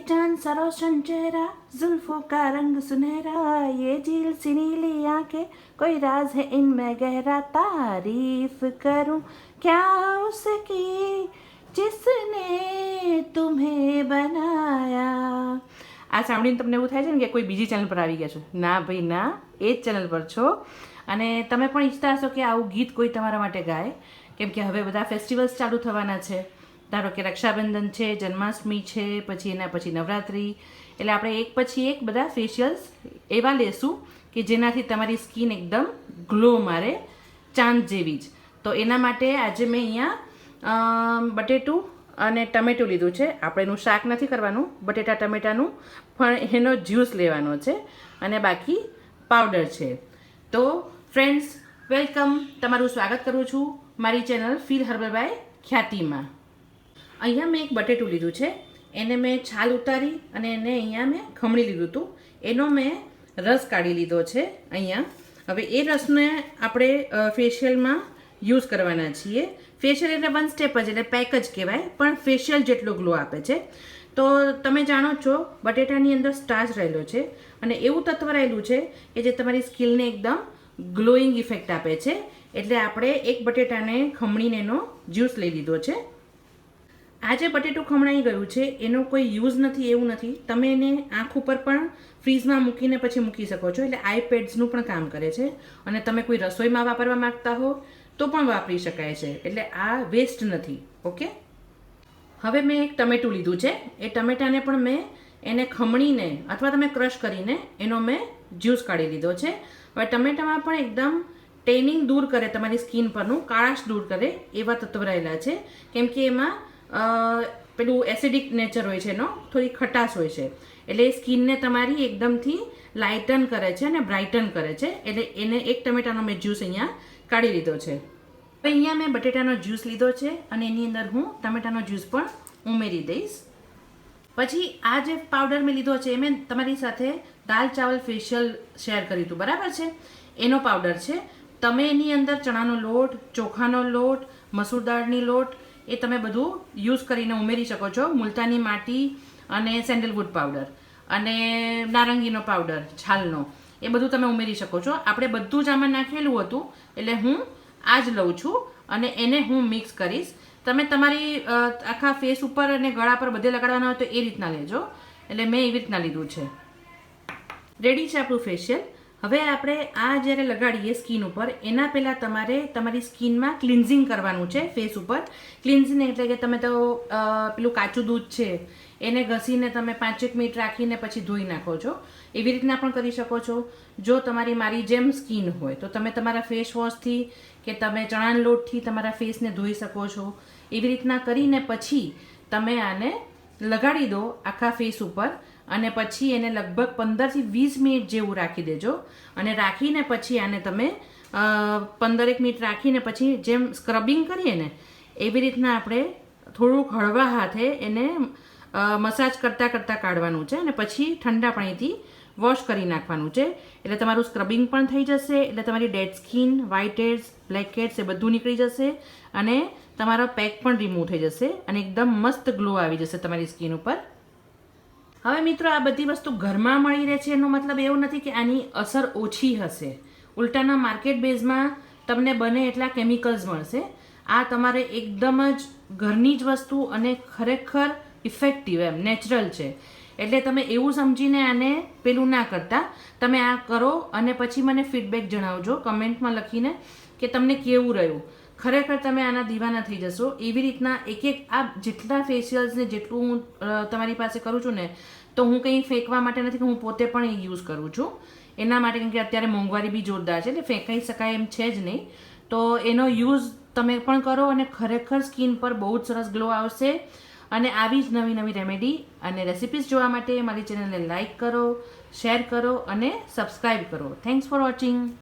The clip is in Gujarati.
चांद सरोशन चेहरा जुल्फों का रंग सुनहरा ये झील सी नीली आंखें कोई राज है इनमें गहरा तारीफ करूं क्या उसकी जिसने तुम्हें बनाया આ સાંભળીને તમને એવું થાય છે ને કે કોઈ બીજી ચેનલ પર આવી ગયા છો ના ભાઈ ના એ જ ચેનલ પર છો અને તમે પણ ઈચ્છતા હશો કે આવું ગીત કોઈ તમારા માટે ગાય કેમ કે હવે બધા ફેસ્ટિવલ્સ ચાલુ થવાના છે ધારો કે રક્ષાબંધન છે, જન્માષ્ટમી છે, પછી એના પછી નવરાત્રિ, એટલે આપણે એક પછી એક બધા ફેશિયલ્સ એવા લેશું કે જેનાથી તમારી સ્કિન એકદમ ગ્લો મારે, ચાંદ જેવી જ. તો એના માટે આજે મેં અહીંયા બટેટું અને ટમેટું લીધું છે. આપણે એનું શાક નથી કરવાનું, બટેટા, ટમેટાનું, પણ એનો જ્યુસ લેવાનો છે અને બાકી પાવડર છે. તો ફ્રેન્ડ્સ વેલકમ તમારું સ્વાગત કરું છું મારી ચેનલ ફીલ હર્બલ બાય ખ્યાતિમાં. અહીંયા મેં એક બટેટું લીધું છે, એને મેં છાલ ઉતારી અને એને અહીંયા મેં ખમણી લીધું હતું. એનો મેં રસ કાઢી લીધો છે અહીંયા. હવે એ રસને આપણે ફેશિયલમાં યુઝ કરવાના છીએ. ફેશિયલ એટલે વન સ્ટેપ જ, એટલે પેક જ કહેવાય, પણ ફેશિયલ જેટલો ગ્લો આપે છે. તો તમે જાણો છો, બટેટાની અંદર સ્ટાર્ચ રહેલો છે અને એવું તત્વ રહેલું છે કે જે તમારી સ્કિનને એકદમ ગ્લોઈંગ ઇફેક્ટ આપે છે. એટલે આપણે એક બટેટાને ખમણીને એનો જ્યુસ લઈ લીધો છે. આ જે બટેટું ખમણાઈ ગયું છે, એનો કોઈ યુઝ નથી, એવું નથી. તમે એને આંખ ઉપર પણ ફ્રીઝમાં મૂકીને પછી મૂકી શકો છો, એટલે આઈપેડ્સનું પણ કામ કરે છે. અને તમે કોઈ રસોઈમાં વાપરવા માંગતા હો, તો પણ વાપરી શકાય છે. એટલે આ વેસ્ટ નથી ઓકે હવે મેં એક ટમેટું લીધું છે. એ ટમેટાને પણ મેં એને ખમણીને અથવા તમે ક્રશ કરીને એનો મેં જ્યુસ કાઢી લીધો છે. હવે ટમેટામાં પણ એકદમ ટેનિંગ દૂર કરે તમારી સ્કિન પરનું, કાળાશ દૂર કરે એવા તત્વ રહેલા છે. કેમ કે એમાં પેલું એસિડિક નેચર હોય છે એનો, થોડી ખટાશ હોય છે. એટલે એ સ્કિનને તમારી એકદમથી લાઇટન કરે છે અને બ્રાઇટન કરે છે. એટલે એને એક ટમેટાનો મેં જ્યુસ અહીંયા કાઢી લીધો છે. હવે અહીંયા મેં બટેટાનો જ્યુસ લીધો છે અને એની અંદર હું ટમેટાનો જ્યુસ પણ ઉમેરી દઈશ. પછી આ જે પાવડર મેં લીધો છે એ મેં તમારી સાથે દાલ ચાવલ ફેશિયલ શેર કર્યું હતું. બરાબર છે? એનો પાવડર છે. તમે એની અંદર ચણાનો લોટ, ચોખાનો લોટ, મસૂર દાળની લોટ એ તમે બધું યુઝ કરીને ઉમેરી શકો છો. મુલતાની માટી અને સેન્ડલવુડ પાવડર અને નારંગીનો પાવડર, છાલનો. એ બધું તમે ઉમેરી શકો છો. આપણે બધું જ આમાં નાખેલું હતું, એટલે હું આ જ લઉં છું અને એને હું મિક્સ કરીશ. તમે તમારી આખા ફેસ ઉપર અને ગળા પર બધે લગાડવાના હોય તો એ રીતના લેજો. એટલે મેં એવી રીતના લીધું છે. રેડી છે આપણું ફેશિયલ હવે આપણે આ જ્યારે લગાડીએ સ્કિન ઉપર, એના પહેલાં તમારે તમારી સ્કિનમાં ક્લિન્ઝિંગ કરવાનું છે, ફેસ ઉપર. ક્લિન્ઝિંગ એટલે કે તમે તો પેલું કાચું દૂધ છે, એને ઘસીને તમે પાંચેક મિનિટ રાખીને પછી ધોઈ નાખો છો. એવી રીતના પણ કરી શકો છો. જો તમારી મારી જેમ સ્કિન હોય, તો તમે તમારા ફેસ વોશથી કે તમે ચણાના લોટથી તમારા ફેસને ધોઈ શકો છો. એવી રીતના કરીને પછી તમે આને લગાડી દો આખા ફેસ ઉપર. અને પછી એને લગભગ પંદરથી વીસ મિનિટ જેવું રાખી દેજો. અને રાખીને પછી આને તમે પંદરેક મિનિટ રાખીને પછી જેમ સ્ક્રબિંગ કરીએ ને, એવી રીતના આપણે થોડુંક હળવા હાથે એને મસાજ કરતાં કરતાં કાઢવાનું છે અને પછી ઠંડા પાણીથી વોશ કરી નાખવાનું છે. એટલે તમારું સ્ક્રબિંગ પણ થઈ જશે, એટલે તમારી dead skin, white heads, black heads એ બધું નીકળી જશે અને તમારો પેક પણ રિમૂવ થઈ જશે અને એકદમ મસ્ત ગ્લો આવી જશે તમારી સ્કિન ઉપર. હવે મિત્રો, આ બધી વસ્તુ ઘરમાં મળી રહે છે, એનો મતલબ એવું નથી કે આની અસર ઓછી હશે. ઉલટાના માર્કેટ બેઝમાં તમને બને એટલા કેમિકલ્સ મળશે. આ તમારે એકદમ જ ઘરની જ વસ્તુ અને ખરેખર ઇફેક્ટિવ એમ નેચરલ છે. એટલે તમે એવું સમજીને આને પેલું ના કરતા. તમે આ કરો અને પછી મને ફીડબેક જણાવજો કમેન્ટમાં લખીને કે તમને કેવું રહ્યું. ખરેખર તમે આના દીવાના થઈ જશો. એવી રીતના એક એક આ જેટલા ફેશિયલ્સને જેટલું હું તમારી પાસે કરું છું ને, તો હું કંઈ ફેંકવા માટે નથી કે હું પોતે પણ એ યુઝ કરું છું. એના માટે કેમ કે અત્યારે મોંઘવારી બી જોરદાર છે, એટલે ફેંકાઈ શકાય એમ છે જ નહીં. તો એનો યુઝ તમે પણ કરો અને ખરેખર સ્કિન પર બહુ જ સરસ ગ્લો આવશે. અને આવી જ નવી નવી રેમેડી અને રેસિપીઝ જોવા માટે મારી ચેનલને લાઇક કરો શેર કરો અને સબસ્ક્રાઈબ કરો. Thanks for watching